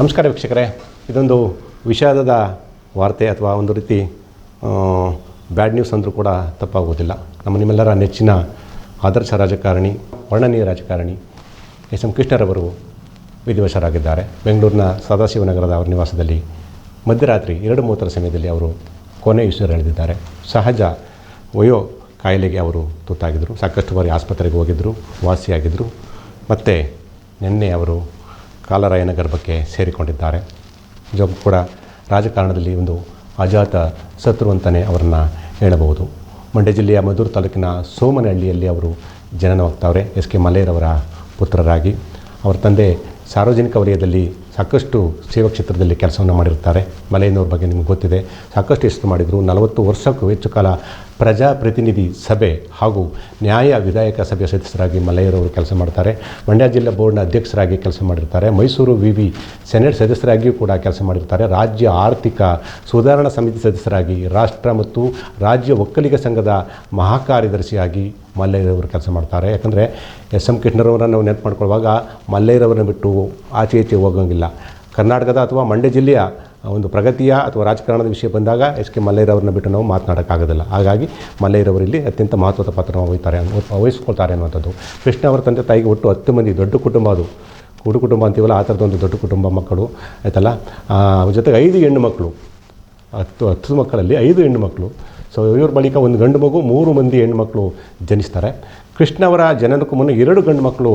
ನಮಸ್ಕಾರ ವೀಕ್ಷಕರೇ. ಇದೊಂದು ವಿಷಾದದ ವಾರ್ತೆ ಅಥವಾ ಒಂದು ರೀತಿ ಬ್ಯಾಡ್ ನ್ಯೂಸ್ ಅಂದರೂ ಕೂಡ ತಪ್ಪಾಗುವುದಿಲ್ಲ ನಮ್ಮ ನಿಮ್ಮೆಲ್ಲರ ನೆಚ್ಚಿನ ಆದರ್ಶ ರಾಜಕಾರಣಿ, ವರ್ಣನೀಯ ರಾಜಕಾರಣಿ ಎಸ್ ಎಂ ಕೃಷ್ಣರವರು ವಿಧಿವಶರಾಗಿದ್ದಾರೆ. ಬೆಂಗಳೂರಿನ ಸದಾಶಿವನಗರದ ಅವರ ನಿವಾಸದಲ್ಲಿ ಮಧ್ಯರಾತ್ರಿ ಎರಡು ಮೂವತ್ತರ ಸಮಯದಲ್ಲಿ ಅವರು ಕೊನೆ ಎಳೆದಿದ್ದಾರೆ ಸಹಜ ವಯೋ ಕಾಯಿಲೆಗೆ ಅವರು ತುತ್ತಾಗಿದ್ದರು. ಸಾಕಷ್ಟು ಬಾರಿ ಆಸ್ಪತ್ರೆಗೆ ಹೋಗಿದ್ದರು, ವಾಸಿಯಾಗಿದ್ದರು. ಮತ್ತು ನಿನ್ನೆ ಅವರು ಕಾಲರಾಯನ ಗರ್ಭಕ್ಕೆ ಸೇರಿಕೊಂಡಿದ್ದಾರೆ. ಜೊಬ್ ಕೂಡ ರಾಜಕಾರಣದಲ್ಲಿ ಒಂದು ಅಜಾತ ಶತ್ರು ಅಂತಲೇ ಅವರನ್ನು ಹೇಳಬಹುದು. ಮಂಡ್ಯ ಜಿಲ್ಲೆಯ ಮಧುರ್ ತಾಲೂಕಿನ ಸೋಮನಹಳ್ಳಿಯಲ್ಲಿ ಅವರು ಜನನವಾಗ್ತಾವ್ರೆ. S K ಮಲ್ಲೇರವರ ಪುತ್ರರಾಗಿ. ಅವರ ತಂದೆ ಸಾರ್ವಜನಿಕ ವಲಯದಲ್ಲಿ ಸಾಕಷ್ಟು ಸೇವಾ ಕ್ಷೇತ್ರದಲ್ಲಿ ಕೆಲಸವನ್ನು ಮಾಡಿರ್ತಾರೆ. ಮಲೆಯನ್ನವ್ರ ಬಗ್ಗೆ ನಿಮಗೆ ಗೊತ್ತಿದೆ. ಸಾಕಷ್ಟು ಹೆಸರು ಮಾಡಿದರು. ನಲವತ್ತು ವರ್ಷಕ್ಕೂ ಹೆಚ್ಚು ಕಾಲ ಪ್ರಜಾಪ್ರತಿನಿಧಿ ಸಭೆ ಹಾಗೂ ನ್ಯಾಯ ವಿಧಾಯಕ ಸಭೆಯ ಸದಸ್ಯರಾಗಿ ಮಲಯ್ಯರವರು ಕೆಲಸ ಮಾಡ್ತಾರೆ. ಮಂಡ್ಯ ಜಿಲ್ಲಾ ಬೋರ್ಡ್ನ ಅಧ್ಯಕ್ಷರಾಗಿ ಕೆಲಸ ಮಾಡಿರ್ತಾರೆ. ಮೈಸೂರು ವಿ ವಿ ಸೆನೆಟ್ ಸದಸ್ಯರಾಗಿಯೂ ಕೂಡ ಕೆಲಸ ಮಾಡಿರ್ತಾರೆ. ರಾಜ್ಯ ಆರ್ಥಿಕ ಸುಧಾರಣಾ ಸಮಿತಿ ಸದಸ್ಯರಾಗಿ ರಾಷ್ಟ್ರ ಮತ್ತು ರಾಜ್ಯ ಒಕ್ಕಲಿಗ ಸಂಘದ ಮಹಾಕಾರ್ಯದರ್ಶಿಯಾಗಿ ಮಲ್ಲಯ್ಯರವರು ಕೆಲಸ ಮಾಡ್ತಾರೆ. ಯಾಕಂದರೆ ಎಸ್ ಎಂ ಕೃಷ್ಣರವರನ್ನು ನಾವು ನೆನಪು ಮಾಡ್ಕೊಳ್ಳುವಾಗ ಮಲ್ಲಯ್ಯರವರನ್ನು ಬಿಟ್ಟು ಆಚೆ ಈಚೆ ಹೋಗೋಂಗಿಲ್ಲ. ಕರ್ನಾಟಕದ ಅಥವಾ ಮಂಡ್ಯ ಜಿಲ್ಲೆಯ ಒಂದು ಪ್ರಗತಿಯ ಅಥವಾ ರಾಜಕಾರಣದ ವಿಷಯ ಬಂದಾಗ ಎಸ್ ಕೆ ಮಲ್ಲಯ್ಯರವ್ರನ್ನ ಬಿಟ್ಟು ನಾವು ಮಾತನಾಡೋಕ್ಕಾಗೋದಿಲ್ಲ. ಹಾಗಾಗಿ ಮಲ್ಲಯ್ಯರವರಲ್ಲಿ ಅತ್ಯಂತ ಮಹತ್ವದ ಪಾತ್ರವನ್ನು ವಹಿತಾರೆ ವಹಿಸ್ಕೊಳ್ತಾರೆ ಅನ್ನುವಂಥದ್ದು. ಕೃಷ್ಣ ಅವರ ತಂದೆ ತಾಯಿಗೆ ಒಟ್ಟು ಹತ್ತು ಮಂದಿ ದೊಡ್ಡ ಕುಟುಂಬ ಅದು. ಕೂಡು ಕುಟುಂಬ ಅಂತೀವಲ್ಲ, ಆ ಥರದೊಂದು ದೊಡ್ಡ ಕುಟುಂಬ ಮಕ್ಕಳು. ಆಯ್ತಲ್ಲ? ಜೊತೆಗೆ ಐದು ಹೆಣ್ಣು ಮಕ್ಕಳು. ಹತ್ತು ಹತ್ತು ಮಕ್ಕಳಲ್ಲಿ ಐದು ಹೆಣ್ಣು ಮಕ್ಕಳು. ಸೊ ಇವ್ರ ಬಳಿಕ ಒಂದು ಗಂಡು ಮಗು, ಮೂರು ಮಂದಿ ಹೆಣ್ಣುಮಕ್ಕಳು ಜನಿಸ್ತಾರೆ. ಕೃಷ್ಣವರ ಜನನಕ್ಕೂ ಮುನ್ನ ಎರಡು ಗಂಡು ಮಕ್ಕಳು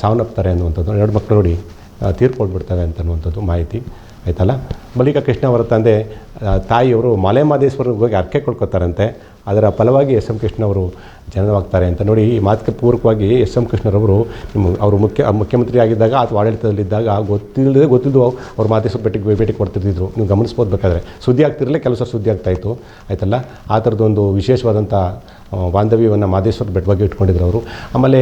ಸಾವನ್ನಪ್ತಾರೆ ಅನ್ನುವಂಥದ್ದು. ಎರಡು ಮಕ್ಕಳು ನೋಡಿ ಅಂತ ಅನ್ನುವಂಥದ್ದು ಮಾಹಿತಿ. ಆಯ್ತಲ್ಲ? ಬಳಿಕ ಕೃಷ್ಣ ಅವರ ತಂದೆ ತಾಯಿಯವರು ಮಲೆ ಮಾದೇಶ್ವರಿಗೆ ಹೋಗಿ ಅರ್ಕೆ ಕೊಡ್ಕೋತಾರಂತೆ. ಅದರ ಫಲವಾಗಿ ಎಸ್ ಎಂ ಕೃಷ್ಣವರು ಜನನವಾಗ್ತಾರೆ ಅಂತ ನೋಡಿ ಈ ಮಾತುಕ ಪೂರ್ವಕವಾಗಿ ಎಸ್ ಎಂ ಕೃಷ್ಣರವರು ನಿಮ್ಮ, ಅವರು ಮುಖ್ಯ, ಮುಖ್ಯಮಂತ್ರಿ ಆಗಿದ್ದಾಗ ಅಥವಾ ಆಡಳಿತದಲ್ಲಿದ್ದಾಗ ಗೊತ್ತಿಲ್ಲದೆ ಗೊತ್ತಿದ್ದು ಅವ್ರು ಮಾದೇಶ್ವರ ಬೆಟ್ಟಿಗೆ ಭೇಟಿ ಕೊಡ್ತಿದ್ದರು ನೀವು ಗಮನಿಸ್ಬೋದು ಬೇಕಾದರೆ. ಸುದ್ದಿ ಆಗ್ತಿರಲೇ ಕೆಲಸ ಸುದ್ದಿ ಆಗ್ತಾಯಿತ್ತು ಆಯಿತಲ್ಲ? ಆ ಥರದ್ದೊಂದು ವಿಶೇಷವಾದಂಥ ಬಾಂಧವ್ಯವನ್ನು ಮಾದೇಶ್ವರ ಬೆಟ್ಟವಾಗಿ ಇಟ್ಕೊಂಡಿದ್ರು ಅವರು. ಆಮೇಲೆ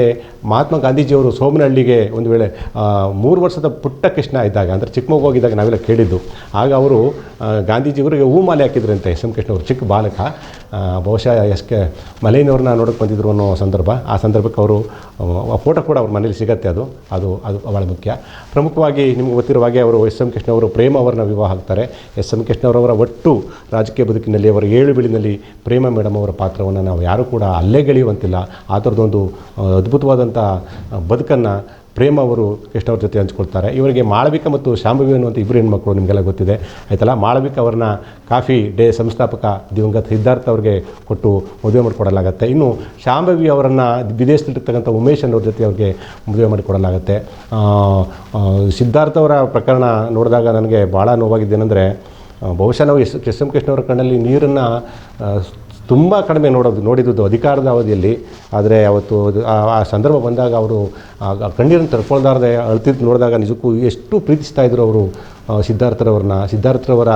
ಮಹಾತ್ಮ ಗಾಂಧೀಜಿಯವರು ಸೋಮನಹಳ್ಳಿಗೆ ಒಂದು ವೇಳೆ ಮೂರು ವರ್ಷದ ಪುಟ್ಟ ಕೃಷ್ಣ ಇದ್ದಾಗ, ಅಂದರೆ ಚಿಕ್ಕ ಮಗು ಹೋಗಿದ್ದಾಗ ನಾವೆಲ್ಲ ಕೇಳಿದ್ದು. ಆಗ ಅವರು ಗಾಂಧೀಜಿಯವರಿಗೆ ಹೂ ಮಾಲೆ ಹಾಕಿದ್ರಂತೆ ಎಸ್ ಎಂ ಕೃಷ್ಣ ಅವರು, ಚಿಕ್ಕ ಬಾಲಕ. ಬಹುಶಃ ಎಸ್ ಕೆ ಮಲೈನವ್ರನ್ನ ನೋಡೋಕೆ ಬಂದಿದ್ರು ಅನ್ನೋ ಸಂದರ್ಭ. ಆ ಸಂದರ್ಭಕ್ಕೆ ಅವರು ಫೋಟೋ ಕೂಡ ಅವ್ರ ಮನೇಲಿ ಸಿಗತ್ತೆ ಅದು. ಅದು ಅದು ಭಾಳ ಮುಖ್ಯ. ಪ್ರಮುಖವಾಗಿ ನಿಮ್ಗೆ ಗೊತ್ತಿರುವ ಹಾಗೆ ಅವರು ಎಸ್ ಎಂ ಕೃಷ್ಣ ಅವರು ಪ್ರೇಮ ಅವರನ್ನ ವಿವಾಹ ಆಗ್ತಾರೆ. ಎಸ್ ಎಂ ಕೃಷ್ಣವರವರ ಒಟ್ಟು ರಾಜಕೀಯ ಬದುಕಿನಲ್ಲಿ, ಅವರ ಏಳು ಬೀಳಿನಲ್ಲಿ ಪ್ರೇಮ ಮೇಡಮ್ ಅವರ ಪಾತ್ರವನ್ನು ನಾವು ಯಾರೂ ಕೂಡ ಅಲ್ಲೇ ಗೆಳೆಯುವಂತಿಲ್ಲ. ಆ ಥರದೊಂದು ಆ, ಅದ್ಭುತವಾದಂಥ ಬದುಕನ್ನು ಪ್ರೇಮ ಅವರು ಕೃಷ್ಣವ್ರ ಜೊತೆ ಹಂಚ್ಕೊಳ್ತಾರೆ. ಇವರಿಗೆ ಮಾಳವಿಕ ಮತ್ತು ಶಾಂಭವಿ ಅನ್ನುವಂಥ ಇಬ್ಬರು ಹೆಣ್ಮಕ್ಳು ನಿಮಗೆಲ್ಲ ಗೊತ್ತಿದೆ. ಆಯ್ತಲ್ಲ? ಮಾಳವಿಕ ಅವ್ರನ್ನ ಕಾಫಿ ಡೇ ಸಂಸ್ಥಾಪಕ ದಿವಂಗತ ಸಿದ್ಧಾರ್ಥ ಅವ್ರಿಗೆ ಕೊಟ್ಟು ಮದುವೆ ಮಾಡಿಕೊಡಲಾಗುತ್ತೆ. ಇನ್ನು ಶಾಂಭವಿ ಅವರನ್ನು ವಿದೇಶದಲ್ಲಿರ್ತಕ್ಕಂಥ ಉಮೇಶ್ ಅನ್ನೋರ ಜೊತೆ ಅವ್ರಿಗೆ ಮದುವೆ ಮಾಡಿಕೊಡಲಾಗುತ್ತೆ. ಸಿದ್ಧಾರ್ಥ ಅವರ ಪ್ರಕರಣ ನೋಡಿದಾಗ ನನಗೆ ಭಾಳ ನೋವಾಗಿದ್ದೇನೆಂದರೆ ಬಹುಶಃ ನಾವು ಎಸ್ ಎಸ್ ಎಂ ಕೃಷ್ಣವರ ಕಣ್ಣಲ್ಲಿ ನೀರನ್ನು ತುಂಬ ಕಡಿಮೆ ನೋಡೋದು ನೋಡಿದ್ದು ಅಧಿಕಾರದ ಅವಧಿಯಲ್ಲಿ. ಆದರೆ ಅವತ್ತು ಆ- ಸಂದರ್ಭ ಬಂದಾಗ ಅವರು ಕಣ್ಣೀರನ್ನು ತಡ್ಕೊಳ್ದಾರ್ದೆ ಅಳ್ತಿದ್ದು ನೋಡಿದಾಗ ನಿಜಕ್ಕೂ ಎಷ್ಟು ಪ್ರೀತಿಸ್ತಾ ಇದ್ರು ಅವರು ಸಿದ್ಧಾರ್ಥರವ್ರನ್ನ. ಸಿದ್ಧಾರ್ಥರವರ,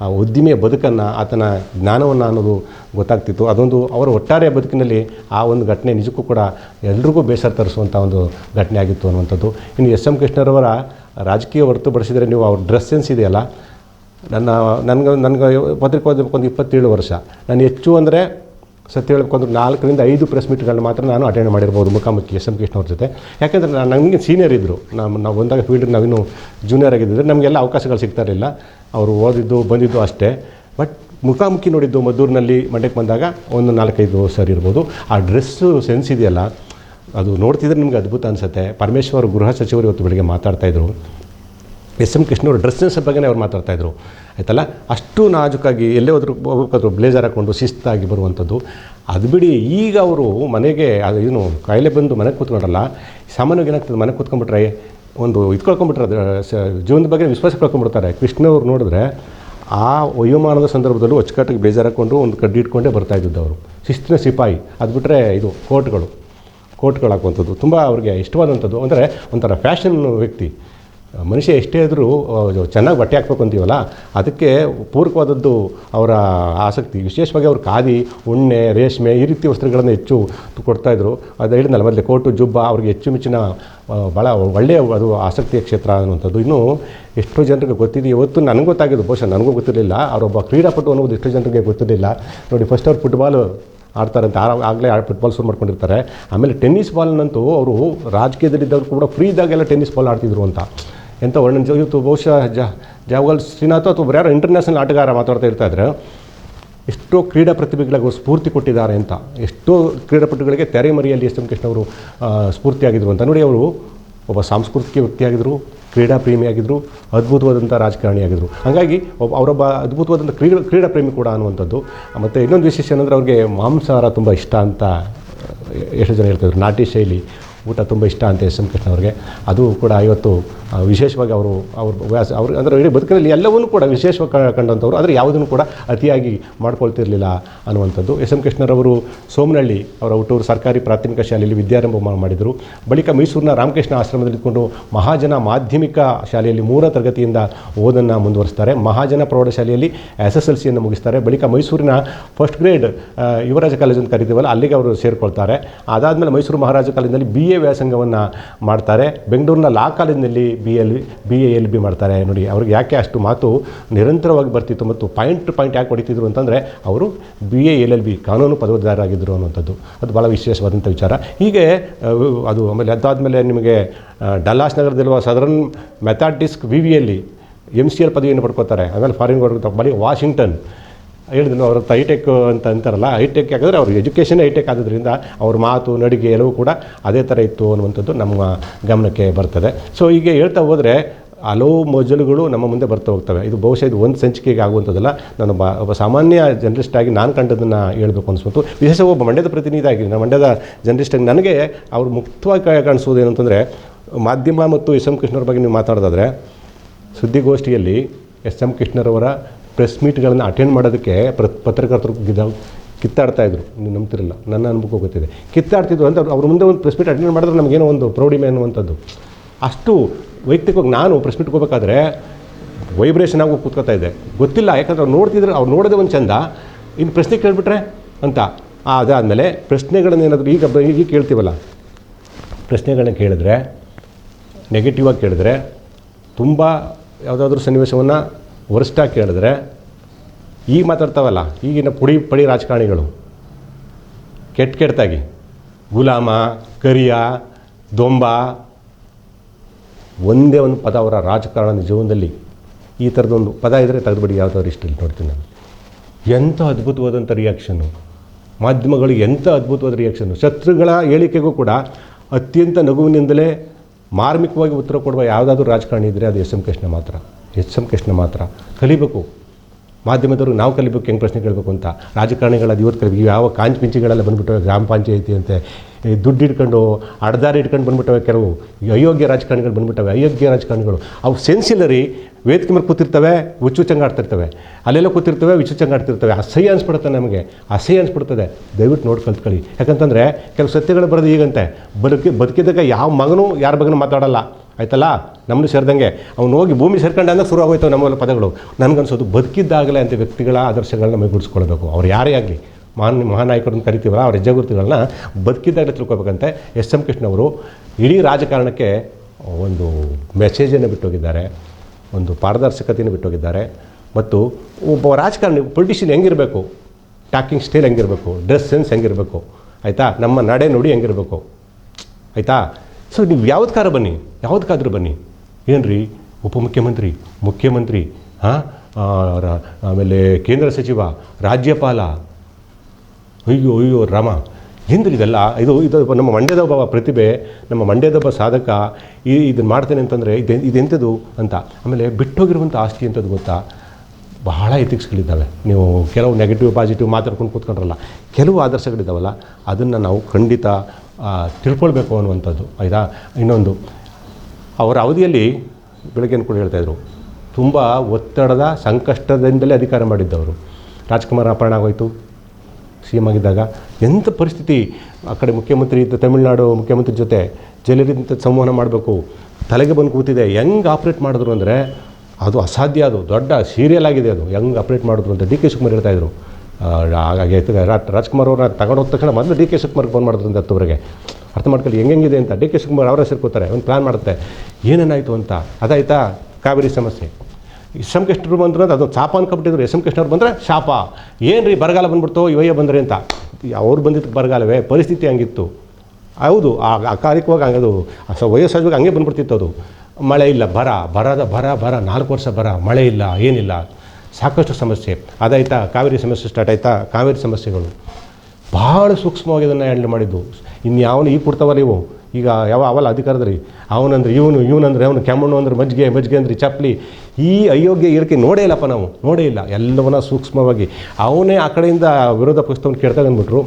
ಆ, ಉದ್ದಿಮೆಯ ಬದುಕನ್ನು, ಆತನ ಜ್ಞಾನವನ್ನು ಅನ್ನೋದು ಗೊತ್ತಾಗ್ತಿತ್ತು. ಅದೊಂದು ಅವರ ಒಟ್ಟಾರೆ ಬದುಕಿನಲ್ಲಿ ಆ ಒಂದು ಘಟನೆ ನಿಜಕ್ಕೂ ಕೂಡ ಎಲ್ರಿಗೂ ಬೇಸರ ತರಿಸುವಂಥ ಒಂದು ಘಟನೆ ಆಗಿತ್ತು ಅನ್ನುವಂಥದ್ದು. ಇನ್ನು ಎಸ್ ಎಂ ಕೃಷ್ಣರವರ ರಾಜಕೀಯ ಹೊರತುಪಡಿಸಿದರೆ ನೀವು ಅವ್ರ ಡ್ರೆಸ್ ಸೆನ್ಸ್ ಇದೆಯಲ್ಲ? ನನ್ನ, ನನಗೆ ನನಗೆ ಪತ್ರಿಕೆ ಓದಬೇಕು ಒಂದು ಇಪ್ಪತ್ತೇಳು ವರ್ಷ. ನಾನು ಹೆಚ್ಚು ಅಂದರೆ ಸತ್ಯ ಹೇಳ್ಬೇಕಂದ್ರೆ ನಾಲ್ಕರಿಂದ ಐದು ಪ್ರೆಸ್ ಮೀಟ್ಗಳನ್ನ ಮಾತ್ರ ನಾನು ಅಟೆಂಡ್ ಮಾಡಿರ್ಬೋದು ಮುಖಾಮುಖಿ ಎಸ್ ಎಂ ಕೃಷ್ಣ ಅವ್ರ ಜೊತೆ. ಯಾಕೆಂದರೆ ನಾನು ನನಗೆ ಸೀನಿಯರ್ ಇದ್ದರು ನಮ್ಮ ನಾವು ಬಂದಾಗ ಫೀಲ್ಡ್ ನಾವಿನ್ನೂ ಜೂನಿಯರ್ ಆಗಿದ್ದರೆ ನಮಗೆಲ್ಲ ಅವಕಾಶಗಳು ಸಿಗ್ತಾ ಇರಲಿಲ್ಲ. ಅವರು ಓದಿದ್ದು, ಬಂದಿದ್ದು ಅಷ್ಟೇ. ಬಟ್ ಮುಖಾಮುಖಿ ನೋಡಿದ್ದು ಮದ್ದೂರಿನಲ್ಲಿ ಮಂಡ್ಯಕ್ಕೆ ಬಂದಾಗ ಒಂದು ನಾಲ್ಕೈದು ಸರ್ ಇರ್ಬೋದು. ಆ ಡ್ರೆಸ್ಸು ಸೆನ್ಸ್ ಇದೆಯಲ್ಲ, ಅದು ನೋಡ್ತಿದ್ರೆ ನಿಮ್ಗೆ ಅದ್ಭುತ ಅನಿಸುತ್ತೆ. ಪರಮೇಶ್ವರ್ ಗೃಹ ಸಚಿವರು ಇವತ್ತು ಬೆಳಿಗ್ಗೆ ಮಾತಾಡ್ತಾಯಿದ್ರು S M Krishna dress sense ಬಗ್ಗೆ ಅವ್ರು ಮಾತಾಡ್ತಾಯಿದ್ರು ಆಯ್ತಲ್ಲ? ಅಷ್ಟು ನಾಜುಕಾಗಿ ಎಲ್ಲೇ ಹೋದ್ರು ಹೋಗ್ಬೇಕಾದ್ರು ಬ್ಲೇಸರ್ ಹಾಕ್ಕೊಂಡು ಶಿಸ್ತಾಗಿ ಬರುವಂಥದ್ದು. ಅದು ಬಿಡಿ ಈಗ ಅವರು ಮನೆಗೆ, ಅದು ಏನು, ಕಾಯಿಲೆ ಬಂದು ಮನೆಗೆ ಕೂತ್ಕೊಂಡ್ರಲ್ಲ ಸಾಮಾನ್ಯವಾಗಿ ಏನಾಗ್ತದೆ, ಮನೆಗೆ ಕೂತ್ಕೊಂಡ್ಬಿಟ್ರೆ, ಒಂದು ಇದ್ಕೊಳ್ಕೊಂಡ್ಬಿಟ್ರೆ ಜೀವನದ ಬಗ್ಗೆ ವಿಶ್ವಾಸ ಕಳ್ಕೊಂಡ್ಬಿಡ್ತಾರೆ. ಕೃಷ್ಣವ್ರು ನೋಡಿದ್ರೆ ಆ ವಯೋಮಾನದ ಸಂದರ್ಭದಲ್ಲೂ ಅಚ್ಚುಕಟ್ಟಿಗೆ ಬೇಜಾರು ಹಾಕ್ಕೊಂಡು ಒಂದು ಕಡ್ಡಿ ಇಟ್ಕೊಂಡೇ ಬರ್ತಾ ಇದ್ದಿದ್ದು ಅವರು. ಶಿಸ್ತಿನ ಸಿಪಾಯಿ. ಅದು ಬಿಟ್ಟರೆ ಇದು ಕೋಟ್ಗಳು ಕೋಟ್ಗಳು ಹಾಕುವಂಥದ್ದು. ತುಂಬ ಅವ್ರಿಗೆ ಇಷ್ಟವಾದಂಥದ್ದು. ಅಂದರೆ ಒಂಥರ ಫ್ಯಾಷನ್ ವ್ಯಕ್ತಿ. ಮನುಷ್ಯ ಎಷ್ಟೇ ಇದ್ದರೂ ಚೆನ್ನಾಗಿ ಬಟ್ಟೆ ಹಾಕ್ಬೇಕು ಅಂತೀವಲ್ಲ, ಅದಕ್ಕೆ ಪೂರಕವಾದದ್ದು ಅವರ ಆಸಕ್ತಿ. ವಿಶೇಷವಾಗಿ ಅವರು ಖಾದಿ, ಉಣ್ಣೆ, ರೇಷ್ಮೆ, ಈ ರೀತಿ ವಸ್ತ್ರಗಳನ್ನು ಹೆಚ್ಚು ಕೊಡ್ತಾಯಿದ್ರು ಅದು ಹೇಳಿದ್ನಲ್ಲ ಮೊದಲೇ ಕೋಟು, ಜುಬ್ಬ, ಅವ್ರಿಗೆ ಹೆಚ್ಚು ಮೆಚ್ಚಿನ ಭಾಳ ಒಳ್ಳೆಯ ಅದು ಆಸಕ್ತಿಯ ಕ್ಷೇತ್ರ ಅನ್ನುವಂಥದ್ದು. ಇನ್ನೂ ಎಷ್ಟೋ ಜನರಿಗೆ ಗೊತ್ತಿದೆ, ಇವತ್ತು ನನಗೆ ಗೊತ್ತಾಗಿದ್ದು ಬಹುಶಃ ನನಗೂ ಗೊತ್ತಿರಲಿಲ್ಲ, ಅವರೊಬ್ಬ ಕ್ರೀಡಾಪಟು ಅನ್ನೋದು ಎಷ್ಟೋ ಜನರಿಗೆ ಗೊತ್ತಿರಲಿಲ್ಲ. ನೋಡಿ ಫಸ್ಟ್ ಅವ್ರು ಫುಟ್ಬಾಲ್ ಆಡ್ತಾರೆ ಆ, ಆಗಲೇ ಫುಟ್ಬಾಲ್ ಶುರು ಮಾಡ್ಕೊಂಡಿರ್ತಾರೆ. ಆಮೇಲೆ ಟೆನ್ನಿಸ್ ಬಾಲ್ನಂತೂ ಅವರು ರಾಜಕೀಯದಲ್ಲಿದ್ದವರು ಕೂಡ ಫ್ರೀ ಇದ್ದಾಗೆಲ್ಲ ಟೆನ್ನಿಸ್ ಬಾಲ್ ಆಡ್ತಿದ್ರು ಅಂತ. ಎಂಥ ವರ್ಣನೆ ಇವತ್ತು ಬಹುಶಃ ಜ ಜಾವಗಲ್ ಶ್ರೀನಾಥ್ ಅಥವಾ ಯಾರೋ ಇಂಟರ್ನ್ಯಾಷನಲ್ ಆಟಗಾರ ಮಾತಾಡ್ತಾ ಇರ್ತಾ ಇದ್ರೆ, ಎಷ್ಟೋ ಕ್ರೀಡಾ ಪ್ರತಿಭೆಗಳಿಗೆ ಸ್ಫೂರ್ತಿ ಕೊಟ್ಟಿದ್ದಾರೆ ಅಂತ. ಎಷ್ಟೋ ಕ್ರೀಡಾಪಟುಗಳಿಗೆ ತೆರೆಮರೆಯಲ್ಲಿ ಎಸ್ ಎಂ ಕೃಷ್ಣ ಅವರು ಸ್ಫೂರ್ತಿಯಾಗಿದ್ರು ಅಂತ. ನೋಡಿ ಅವರು ಒಬ್ಬ ಸಾಂಸ್ಕೃತಿಕ ವ್ಯಕ್ತಿಯಾಗಿದ್ದರು ಕ್ರೀಡಾ ಪ್ರೇಮಿಯಾಗಿದ್ದರು ಅದ್ಭುತವಾದಂಥ ರಾಜಕಾರಣಿಯಾಗಿದ್ದರು ಹಾಗಾಗಿ ಒಬ್ಬ ಅವರೊಬ್ಬ ಅದ್ಭುತವಾದಂಥ ಕ್ರೀಡಾ ಕ್ರೀಡಾ ಪ್ರೇಮಿ ಕೂಡ ಅನ್ನುವಂಥದ್ದು. ಮತ್ತು ಇನ್ನೊಂದು ವಿಶೇಷ ಏನಂದರೆ ಅವ್ರಿಗೆ ಮಾಂಸಾಹಾರ ತುಂಬ ಇಷ್ಟ ಅಂತ ಎಷ್ಟು ಜನ ಹೇಳ್ತಿದ್ರು ನಾಟಿ ಶೈಲಿ ಊಟ ತುಂಬ ಇಷ್ಟ ಅಂತ ಎಸ್ ಎಂ ಕೃಷ್ಣ ಅವ್ರಿಗೆ. ಅದು ಕೂಡ ಇವತ್ತು ವಿಶೇಷವಾಗಿ ಅವರು, ಅವ್ರ ವ್ಯಾಸ, ಅವರು, ಅಂದರೆ ಇಡೀ ಬದುಕಿನಲ್ಲಿ ಎಲ್ಲವನ್ನೂ ಕೂಡ ವಿಶೇಷವಾಗಿ ಕಂಡಂಥವ್ರು, ಆದರೆ ಯಾವುದನ್ನು ಕೂಡ ಅತಿಯಾಗಿ ಮಾಡ್ಕೊಳ್ತಿರಲಿಲ್ಲ ಅನ್ನುವಂಥದ್ದು. ಎಸ್. ಎಂ. ಕೃಷ್ಣರವರು ಸೋಮನಹಳ್ಳಿ ಅವರ ಹುಟ್ಟೂರು ಸರ್ಕಾರಿ ಪ್ರಾಥಮಿಕ ಶಾಲೆಯಲ್ಲಿ ವಿದ್ಯಾರಂಭ ಮಾಡಿದರು. ಬಳಿಕ ಮೈಸೂರಿನ ರಾಮಕೃಷ್ಣ ಆಶ್ರಮದಲ್ಲಿ ಇದ್ಕೊಂಡು ಮಹಾಜನ ಮಾಧ್ಯಮಿಕ ಶಾಲೆಯಲ್ಲಿ ಮೂರ ತರಗತಿಯಿಂದ ಓದನ್ನು ಮುಂದುವರಿಸ್ತಾರೆ. ಮಹಾಜನ ಪ್ರೌಢಶಾಲೆಯಲ್ಲಿ ಎಸ್ ಎಸ್ ಎಲ್ ಸಿಯನ್ನು ಮುಗಿಸ್ತಾರೆ. ಬಳಿಕ ಮೈಸೂರಿನ ಫಸ್ಟ್ ಗ್ರೇಡ್ ಯುವರಾಜ ಕಾಲೇಜ್ ಅಂತ ಕರಿತೀವಲ್ಲ ಅಲ್ಲಿಗೆ ಅವರು ಸೇರಿಕೊಳ್ತಾರೆ. ಅದಾದಮೇಲೆ ಮೈಸೂರು ಮಹಾರಾಜ ಕಾಲೇಜಿನಲ್ಲಿ ಬಿ ಎ ವ್ಯಾಸಂಗವನ್ನು ಮಾಡ್ತಾರೆ. ಬೆಂಗಳೂರಿನ ಲಾ ಕಾಲೇಜಿನಲ್ಲಿ B L B A L B ಮಾಡ್ತಾರೆ. ನೋಡಿ, ಅವ್ರಿಗೆ ಯಾಕೆ ಅಷ್ಟು ಮಾತು ನಿರಂತರವಾಗಿ ಬರ್ತಿತ್ತು ಮತ್ತು ಪಾಯಿಂಟ್ ಟು ಪಾಯಿಂಟ್ ಯಾಕೆ ಹೊಡಿತಿದ್ರು ಅಂತಂದರೆ, ಅವರು B A L L B ಕಾನೂನು ಪದವೀಧರರಾಗಿದ್ದರು ಅನ್ನುವಂಥದ್ದು. ಅದು ಭಾಳ ವಿಶೇಷವಾದಂಥ ವಿಚಾರ. ಹೀಗೆ ಅದು ಆಮೇಲೆ ಅದಾದಮೇಲೆ ನಿಮಗೆ ಡಲ್ಲಾಸ್ ನಗರದಲ್ಲಿರುವ ಸದರನ್ ಮೆಥಾಡಿಸ್ಕ್ ವಿ ವಿಯಲ್ಲಿ ಎಂ ಸಿ ಎಲ್ ಪದವಿಯನ್ನು ಪಡ್ಕೋತಾರೆ. ಆಮೇಲೆ ಫಾರಿನ್ ಬಳಿ ವಾಷಿಂಗ್ಟನ್ ಹೇಳಿದ್ರು, ಅವ್ರ ಹೈಟೆಕ್ ಅಂತ ಅಂತಾರಲ್ಲ ಹೈಟೆಕ್ ಯಾಕಂದರೆ ಅವ್ರ ಎಜುಕೇಷನ್ ಹೈಟೆಕ್ ಆಗೋದ್ರಿಂದ ಅವ್ರ ಮಾತು, ನಡಿಗೆ ಎಲ್ಲವೂ ಕೂಡ ಅದೇ ಥರ ಇತ್ತು ಅನ್ನುವಂಥದ್ದು ನಮ್ಮ ಗಮನಕ್ಕೆ ಬರ್ತದೆ. ಸೊ ಹೀಗೆ ಹೇಳ್ತಾ ಹೋದರೆ ಹಲವು ಮೊಜಲುಗಳು ನಮ್ಮ ಮುಂದೆ ಬರ್ತಾ ಹೋಗ್ತವೆ. ಇದು ಬಹುಶಃ ಇದು ಒಂದು ಸಂಚಿಕೆಗೆ ಆಗುವಂಥದ್ದಲ್ಲ. ನಾನು ಬ, ಒಬ್ಬ ಸಾಮಾನ್ಯ ಜರ್ನಲಿಸ್ಟ್ ಆಗಿ ನಾನು ಕಂಡದನ್ನು ಹೇಳಬೇಕು ಅನಿಸ್ಬಿಟ್ಟು ವಿಶೇಷ ಒಬ್ಬ ಮಂಡ್ಯದ ಪ್ರತಿನಿಧಿ ಆಗಿ ನಾನು ಮಂಡ್ಯದ ಜರ್ನಲಿಸ್ಟಾಗಿ ನನಗೆ ಅವ್ರು ಮುಕ್ತವಾಗಿ ಕಾಣಿಸೋದು ಏನಂತಂದರೆ ಮಾಧ್ಯಮ ಮತ್ತು ಎಸ್ ಎಂ ಕೃಷ್ಣರ ಬಗ್ಗೆ ನೀವು ಮಾತಾಡೋದಾದರೆ, ಸುದ್ದಿಗೋಷ್ಠಿಯಲ್ಲಿ ಎಸ್ ಎಂ ಕೃಷ್ಣರವರ ಪ್ರೆಸ್ ಮೀಟ್ಗಳನ್ನು ಅಟೆಂಡ್ ಮಾಡೋದಕ್ಕೆ ಪ್ರ, ಪತ್ರಕರ್ತರು ಗಿದ, ಕಿತ್ತಾಡ್ತಾ ಇದ್ರು. ನೀವು ನಂಬ್ತಿರಲ್ಲ. ನನ್ನ ಅನುಭವಕ್ಕೆ ಗೊತ್ತಿದೆ. ಕಿತ್ತಾಡ್ತಿದ್ರು ಅಂತ ಅವ್ರು ಮುಂದೆ ಒಂದು ಪ್ರೆಸ್ ಮೀಟ್ ಅಟೆಂಡ್ ಮಾಡಿದ್ರೆ ನಮಗೇನೋ ಒಂದು ಪ್ರೌಢಿಮೆ ಅನ್ನುವಂಥದ್ದು. ಅಷ್ಟು ವೈಯಕ್ತಿಕವಾಗಿ ನಾನು ಪ್ರೆಸ್ ಮೀಟ್ ಹೋಗ್ಬೇಕಾದ್ರೆ ವೈಬ್ರೇಷನ್ ಆಗಿ ಕೂತ್ಕೋತಾ ಇದೆ ಗೊತ್ತಿಲ್ಲ, ಯಾಕಂದ್ರೆ ಅವ್ರು ನೋಡ್ತಿದ್ರೆ, ಅವ್ರು ನೋಡೋದೇ ಒಂದು ಚಂದ. ಇನ್ನು ಪ್ರಶ್ನೆ ಕೇಳಿಬಿಟ್ರೆ ಅಂತ. ಅದಾದಮೇಲೆ ಪ್ರಶ್ನೆಗಳನ್ನ ಏನಾದರೂ ಈಗ ಈಗ ಕೇಳ್ತೀವಲ್ಲ. ಪ್ರಶ್ನೆಗಳನ್ನ ಕೇಳಿದ್ರೆ ನೆಗೆಟಿವ್ ಆಗಿ ಕೇಳಿದ್ರೆ, ತುಂಬ ಯಾವುದಾದ್ರೂ ಸನ್ನಿವೇಶವನ್ನು ವರ್ಸ್ಟಾಗಿ ಕೇಳಿದ್ರೆ, ಈಗ ಮಾತಾಡ್ತಾವಲ್ಲ, ಈಗಿನ ಪುಡಿ ಪಡಿ ರಾಜಕಾರಣಿಗಳು, ಕೆಟ್ಟ ಕೆಟ್ಟದಾಗಿ, ಗುಲಾಮ, ಕರಿಯ, ದೊಂಬ, ಒಂದೇ ಒಂದು ಪದ ಅವರ ರಾಜಕಾರಣದ ಜೀವನದಲ್ಲಿ ಈ ಥರದೊಂದು ಪದ ಇದ್ದರೆ ತೆಗೆದುಬಿಡಿ ಯಾವುದಾದ್ರು ಇಷ್ಟಲ್ಲಿ ನೋಡ್ತೀನಿ ನಾನು. ಎಂಥ ಅದ್ಭುತವಾದಂಥ ರಿಯಾಕ್ಷನ್ನು ಮಾಧ್ಯಮಗಳು ಎಂಥ ಅದ್ಭುತವಾದ ರಿಯಾಕ್ಷನ್ನು ಶತ್ರುಗಳ ಹೇಳಿಕೆಗೂ ಕೂಡ ಅತ್ಯಂತ ನಗುವಿನಿಂದಲೇ ಮಾರ್ಮಿಕವಾಗಿ ಉತ್ತರ ಕೊಡುವ ಯಾವುದಾದ್ರೂ ರಾಜಕಾರಣಿ ಇದ್ದರೆ ಅದು ಎಸ್ ಎಂ ಕೃಷ್ಣ ಮಾತ್ರ. ಎಸ್ ಎಂ ಕೃಷ್ಣ ಮಾತ್ರ. ಕಲಿಬೇಕು. ಮಾಧ್ಯಮದವರು ನಾವು ಕಲಿಬೇಕು, ಹೆಂಗೆ ಪ್ರಶ್ನೆ ಕೇಳಬೇಕು ಅಂತ. ರಾಜಕಾರಣಿಗಳದ್ದು ಇವತ್ತು ಕಲಿಬೇಕು ಯಾವ ಕಾಂಚ್ ಪಿಂಚಿಗಳೆಲ್ಲ ಬಂದ್ಬಿಟ್ಟವೆ ಗ್ರಾಮ ಪಂಚಾಯಿತಿ ಅಂತೆ ದುಡ್ಡು ಇಟ್ಕೊಂಡು ಅಡ್ದಾರಿ ಇಟ್ಕೊಂಡು ಬಂದುಬಿಟ್ಟವೆ ಕೆಲವು ಅಯೋಗ್ಯ ರಾಜಕಾರಣಿಗಳು ಬಂದುಬಿಟ್ಟವೆ, ಅಯೋಗ್ಯ ರಾಜಕಾರಣಿಗಳು. ಅವು ಸೆನ್ಸಿಲ್ಲರಿ ವೇದಿಕೆ ಮೇಲೆ ಕೂತಿರ್ತವೆ, ಹುಚ್ಚು ಆಡ್ತಿರ್ತವೆ. ಅಲ್ಲೆಲ್ಲ ಕೂತಿರ್ತವೆ ವಿಚು ಆಡ್ತಿರ್ತವೆ. ಅಸಹ್ಯ ಅನಿಸ್ಬಿಡುತ್ತೆ ನಮಗೆ. ಅಸಹ್ಯ ಅನ್ಸ್ಬಿಡ್ತದೆ ದಯವಿಟ್ಟು ನೋಡಿ ಕಲ್ತ್ಕೊಳ್ಳಿ. ಯಾಕಂತಂದರೆ, ಕೆಲವು ಸತ್ಯಗಳು ಬರೋದು ಈಗಂತೆ. ಬದುಕಿ, ಬದುಕಿದಾಗ ಯಾವ ಮಗನೂ, ಯಾರ ಬಗ್ಗೆ ಮಾತಾಡಲ್ಲ. ಆಯ್ತಲ್ಲ? ನಮ್ಮನ್ನು ಸೇರಿದಂಗೆ. ಅವ್ನು ಹೋಗಿ ಭೂಮಿ ಸೇರ್ಕೊಂಡೆ ಅಂದ್ರೆ ಶುರು ಆಗೋಯ್ತು ನಮ್ಮೆಲ್ಲ ಪದಗಳು. ನನಗನ್ಸೋದು ಬದುಕಿದ್ದಾಗಲೇ ಅಂತ ವ್ಯಕ್ತಿಗಳ ಆದರ್ಶಗಳನ್ನ ಮೈಗೂಡಿಸ್ಕೊಳ್ಬೇಕು ಅವ್ರು ಯಾರೇ ಆಗಲಿ ಮಹಾನ್ ಮಹಾನಾಯಕರನ್ನು ಕರಿತೀವಲ್ಲ, ಅವ್ರ ಹೆಜ್ಜೆಗುರುತುಗಳನ್ನ ಬದುಕಿದ್ದಾಗಲೇ ತಿಳ್ಕೊಬೇಕಂತೆ. ಎಸ್. ಎಂ. ಕೃಷ್ಣ ಅವರು ಇಡೀ ರಾಜಕಾರಣಕ್ಕೆ ಒಂದು ಮೆಸೇಜನ್ನು ಬಿಟ್ಟೋಗಿದ್ದಾರೆ. ಒಂದು ಪಾರದರ್ಶಕತೆಯನ್ನು ಬಿಟ್ಟೋಗಿದ್ದಾರೆ. ಮತ್ತು ಒಬ್ಬ ರಾಜಕಾರಣಿ, ಪೊಲಿಟಿಷಿಯನ್ ಹೆಂಗಿರಬೇಕು? ಟಾಕಿಂಗ್ ಸ್ಟೈಲ್ ಹೆಂಗಿರಬೇಕು? ಡ್ರೆಸ್ ಸೆನ್ಸ್ ಹೆಂಗಿರಬೇಕು? ಆಯಿತಾ? ನಮ್ಮ ನಡೆ ನುಡಿ ಹೆಂಗಿರಬೇಕು? ಆಯಿತಾ? ಸೊ ನೀವು ಯಾವ್ದಕ್ಕಾರ ಬನ್ನಿ ಯಾವ್ದಕ್ಕಾದ್ರೂ ಬನ್ನಿ. ಏನ್ರಿ? ಉಪಮುಖ್ಯಮಂತ್ರಿ, ಮುಖ್ಯಮಂತ್ರಿ ಹಾಂ ಆಮೇಲೆ ಕೇಂದ್ರ ಸಚಿವ, ರಾಜ್ಯಪಾಲ. ಅಯ್ಯೋ ಅಯ್ಯೋ, ರಾಮ. ಎಂದು ಇದೆಲ್ಲ? ಇದು ಇದು ನಮ್ಮ ಮಂಡ್ಯದ ಒಬ್ಬ ಪ್ರತಿಭೆ, ನಮ್ಮ ಮಂಡ್ಯದ ಒಬ್ಬ ಸಾಧಕ. ಈ ಇದನ್ನು ಮಾಡ್ತೇನೆ ಅಂತಂದರೆ, ಇದೆ ಇದೆಂಥದ್ದು ಅಂತ. ಆಮೇಲೆ ಬಿಟ್ಟೋಗಿರುವಂಥ ಆಸ್ತಿ ಅಂತದ್ದು ಗೊತ್ತಾ? ಬಹಳ ಎಥಿಕ್ಸ್ಗಳಿದ್ದಾವೆ ನೀವು ಕೆಲವು ನೆಗೆಟಿವ್ ಪಾಸಿಟಿವ್ ಮಾತಾಡ್ಕೊಂಡು ಕೂತ್ಕೊಂಡ್ರಲ್ಲ, ಕೆಲವು ಆದರ್ಶಗಳಿದ್ದಾವಲ್ಲ, ಅದನ್ನು ನಾವು ಖಂಡಿತ ತಿಳ್ಕೊಳ್ಬೇಕು ಅನ್ನುವಂಥದ್ದು, ಆಯಿತಾ? ಇನ್ನೊಂದು, ಅವರ ಅವಧಿಯಲ್ಲಿ ಬೆಳಗ್ಗೆ ಕೂಡ ಹೇಳ್ತಾಯಿದ್ರು ತುಂಬ ಒತ್ತಡದ, ಸಂಕಷ್ಟದಿಂದಲೇ ಅಧಿಕಾರ ಮಾಡಿದ್ದವರು. ರಾಜ್ಕುಮಾರ್ ಅಪಹರಣ ಆಗೋಯ್ತು. ಸಿ ಎಂ ಆಗಿದ್ದಾಗ ಎಂಥ ಪರಿಸ್ಥಿತಿ? ಆ ಕಡೆ ಮುಖ್ಯಮಂತ್ರಿ ಇದ್ದ ತಮಿಳುನಾಡು ಮುಖ್ಯಮಂತ್ರಿ ಜೊತೆ ಜೈಲರಿಂದ ಸಂವಹನ ಮಾಡಬೇಕು, ತಲೆಗೆ ಬಂದು ಕೂತಿದೆ, ಹೆಂಗೆ ಆಪ್ರೇಟ್ ಮಾಡಿದ್ರು ಅಂದರೆ ಅದು ಅಸಾಧ್ಯ, ಅದು ದೊಡ್ಡ ಸೀರಿಯಲ್ ಆಗಿದೆ ಅದು. ಹೆಂಗೆ ಅಪ್ಡೇಟ್ ಮಾಡಿದ್ರು ಅಂತ ಡಿ ಕೆ ಶಿವಕುಮಾರ್ ಹೇಳ್ತಾಯಿದ್ರು ಹಾಗಾಗಿ ರಾಜ್ಕುಮಾರ್ ಅವ್ರನ್ನ ತಗೊಂಡು ಹೋದ ತಕ್ಷಣ ಮೊದಲು ಡಿ ಕೆ ಶಿವಕುಮಾರ್ಗೆ ಫೋನ್ ಮಾಡಿದ್ರು ಅಂತ ಹತ್ತುವರೆಗೆ ಅರ್ಥ ಮಾಡ್ಕೊಳ್ಳಿ, ಹೆಂಗೆಂಗಿದೆ ಅಂತ ಡಿ ಕೆ ಶಿವಕುಮಾರ್ ಅವರೇ ಸೇರ್ಕೋತಾರೆ, ಒಂದು ಪ್ಲ್ಯಾನ್ ಮಾಡುತ್ತೆ. ಏನೇನಾಯಿತು ಅಂತ, ಅದಾಯ್ತಾ? ಕಾವೇರಿ ಸಮಸ್ಯೆ. ಎಸ್ ಎಂ ಕೃಷ್ಣರು ಬಂದ್ರು ಅಂತ ಅದೊಂದು ಶಾಪ ಅನ್ಕೊಬಿಟ್ಟಿದ್ರು ಎಸ್ ಎಂ ಕೃಷ್ಣವ್ರು ಬಂದರೆ ಶಾಪ. ಏನು ರೀ ಬರಗಾಲ ಬಂದ್ಬಿಡ್ತು ಇವಯ್ಯ ಬಂದ್ರಿ ಅಂತ. ಅವ್ರು ಬಂದಿದ್ದಕ್ಕೆ ಬರಗಾಲವೇ, ಪರಿಸ್ಥಿತಿ ಹಂಗಿತ್ತು. ಹೌದು, ಆ ಅಕಾಲಿಕವಾಗಿ ಅದು ಸ ವಯಸ್ಸಾಗಿ ಹಂಗೆ ಬಂದ್ಬಿಡ್ತಿತ್ತು ಅದು. ಮಳೆ ಇಲ್ಲ, ಬರ, ಬರದ ಬರ ಬರ, ನಾಲ್ಕು ವರ್ಷ ಬರ, ಮಳೆ ಇಲ್ಲ, ಏನಿಲ್ಲ. ಸಾಕಷ್ಟು ಸಮಸ್ಯೆ. ಅದಾಯ್ತಾ? ಕಾವೇರಿ ಸಮಸ್ಯೆ ಸ್ಟಾರ್ಟ್ ಆಯ್ತಾ? ಕಾವೇರಿ ಸಮಸ್ಯೆಗಳು. ಭಾಳ ಸೂಕ್ಷ್ಮವಾಗಿ ಅದನ್ನು ಹ್ಯಾಂಡಲ್ ಮಾಡಿದ್ದು. ಇನ್ಯಾವನು ಈಗ ಕೊಡ್ತಾವಲ್ಲ ಇವು. ಈಗ ಯಾವ ಅವಲ್ಲ ಅಧಿಕಾರದ್ರಿ? ಅವನಂದ್ರೆ ಇವನು, ಇವನಂದ್ರೆ ಅವನು ಕೆಮ್ಮಣ್ಣು ಅಂದ್ರೆ ಮಜ್ಜಿಗೆ ಮಜ್ಜಿಗೆ ಅಂದ್ರೆ ಚಪ್ಪಲಿ ಈ ಅಯೋಗ್ಯ ಇರಕ್ಕೆ ನೋಡೇ ಇಲ್ಲಪ್ಪ ನಾವು. ನೋಡೇ ಇಲ್ಲ. ಎಲ್ಲವನ್ನ ಸೂಕ್ಷ್ಮವಾಗಿ. ಅವನೇ ಆ ಕಡೆಯಿಂದ ವಿರೋಧ ಪುಸ್ತಕವನ್ನು ಕೇಳ್ತಾ ಬಂದ್ಬಿಟ್ರು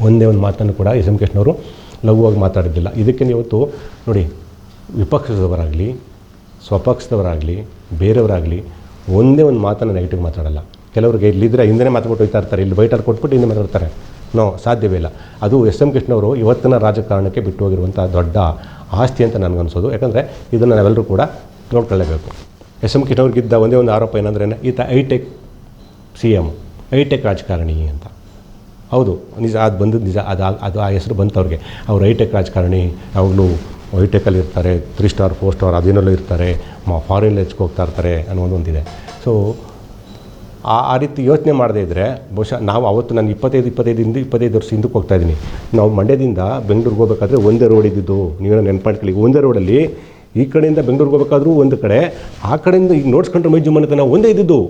ಒಂದೇ ಒಂದು ಮಾತನ್ನು ಕೂಡ ಎಸ್ ಎಂ ಕೃಷ್ಣವರು ಲಘುವಾಗಿ ಮಾತಾಡಿದ್ದಿಲ್ಲ. ಇದಕ್ಕೆ ಇವತ್ತು ನೋಡಿ ವಿಪಕ್ಷದವರಾಗಲಿ, ಸ್ವಪಕ್ಷದವರಾಗಲಿ, ಬೇರೆಯವರಾಗಲಿ ಒಂದೇ ಒಂದು ಮಾತನ್ನು ನೆಗೆಟಿವ್ ಮಾತಾಡಲ್ಲ. ಕೆಲವ್ರಿಗೆ ಇಲ್ಲಿದ್ದರೆ ಹಿಂದೆ ಮಾತಾಡ್ಬಿಟ್ಟು ಹೋಗ್ತಾ ಇರ್ತಾರೆ, ಇಲ್ಲಿ ಬೈಟಲ್ಲಿ ಕೊಟ್ಬಿಟ್ಟು ಹಿಂದೆ ಮಾತಾಡ್ತಾರೆ. ನೋ, ಸಾಧ್ಯವೇ ಇಲ್ಲ. ಅದು ಎಸ್ ಎಂ ಕೃಷ್ಣವರು ಇವತ್ತಿನ ರಾಜಕಾರಣಕ್ಕೆ ಬಿಟ್ಟು ಹೋಗಿರುವಂಥ ದೊಡ್ಡ ಆಸ್ತಿ ಅಂತ ನನಗನ್ಸೋದು. ಯಾಕಂದರೆ ಇದನ್ನು ನಾವೆಲ್ಲರೂ ಕೂಡ ನೋಡ್ಕೊಳ್ಳೇಬೇಕು. ಎಸ್ ಎಂ ಕೃಷ್ಣವ್ರಿಗಿದ್ದ ಒಂದೇ ಒಂದು ಆರೋಪ ಏನಂದ್ರೆ, ಈತ ಐಟೆಕ್ ಸಿ ಎಂ ಐಟೆಕ್ ರಾಜಕಾರಣಿ ಅಂತ. ಹೌದು, ನಿಜ, ಅದು ಬಂದದ್ದು ನಿಜ, ಅದು ಅದು ಆ ಹೆಸರು ಬಂತು ಅವ್ರಿಗೆ ಅವ್ರು ಐಟೆಕ್ ರಾಜಕಾರಣಿ ಯಾವಾಗಲೂ ಐಟೆಕಲ್ಲಿ ಇರ್ತಾರೆ ತ್ರೀ ಸ್ಟಾರ್ ಫೋರ್ ಸ್ಟಾರ್ ಅದೇನಲ್ಲೂ ಇರ್ತಾರೆ, ಮ ಫಾರಿನ್ ಹೆಚ್ಗೆ ಹೋಗ್ತಾ ಇರ್ತಾರೆ ಅನ್ನೋದೊಂದಿದೆ ಸೊ ಆ ಆ ರೀತಿ ಯೋಚನೆ ಮಾಡದೇ ಇದ್ದರೆ ಬಹುಶಃ ನಾವು ಅವತ್ತು ನಾನು ಇಪ್ಪತ್ತೈದು ಇಪ್ಪತ್ತೈದಿಂದ ಇಪ್ಪತ್ತೈದು ವರ್ಷ ಹಿಂದಕ್ಕೆ ಹೋಗ್ತಾ ಇದ್ದೀನಿ. ನಾವು ಮಂಡ್ಯದಿಂದ ಬೆಂಗಳೂರಿಗೆ ಹೋಗ್ಬೇಕಾದ್ರೆ ಒಂದೇ ರೋಡ್ ಇದ್ದಿದ್ದು, ನೀವು ನೆನ್ಪಾಡ್ಕೊಳ್ಳಿ, ಒಂದೇ ರೋಡಲ್ಲಿ ಈ ಕಡೆಯಿಂದ ಬೆಂಗಳೂರಿಗೆ ಹೋಗ್ಬೇಕಾದ್ರೂ ಒಂದು ಕಡೆ, ಆ ಕಡೆಯಿಂದ ಈಗ ನೋಡ್ಸ್ಕೊಂಡ್ರೆ ಮೈಜು ಮನೆತನ ಒಂದೇ ಇದ್ದಿದ್ದು.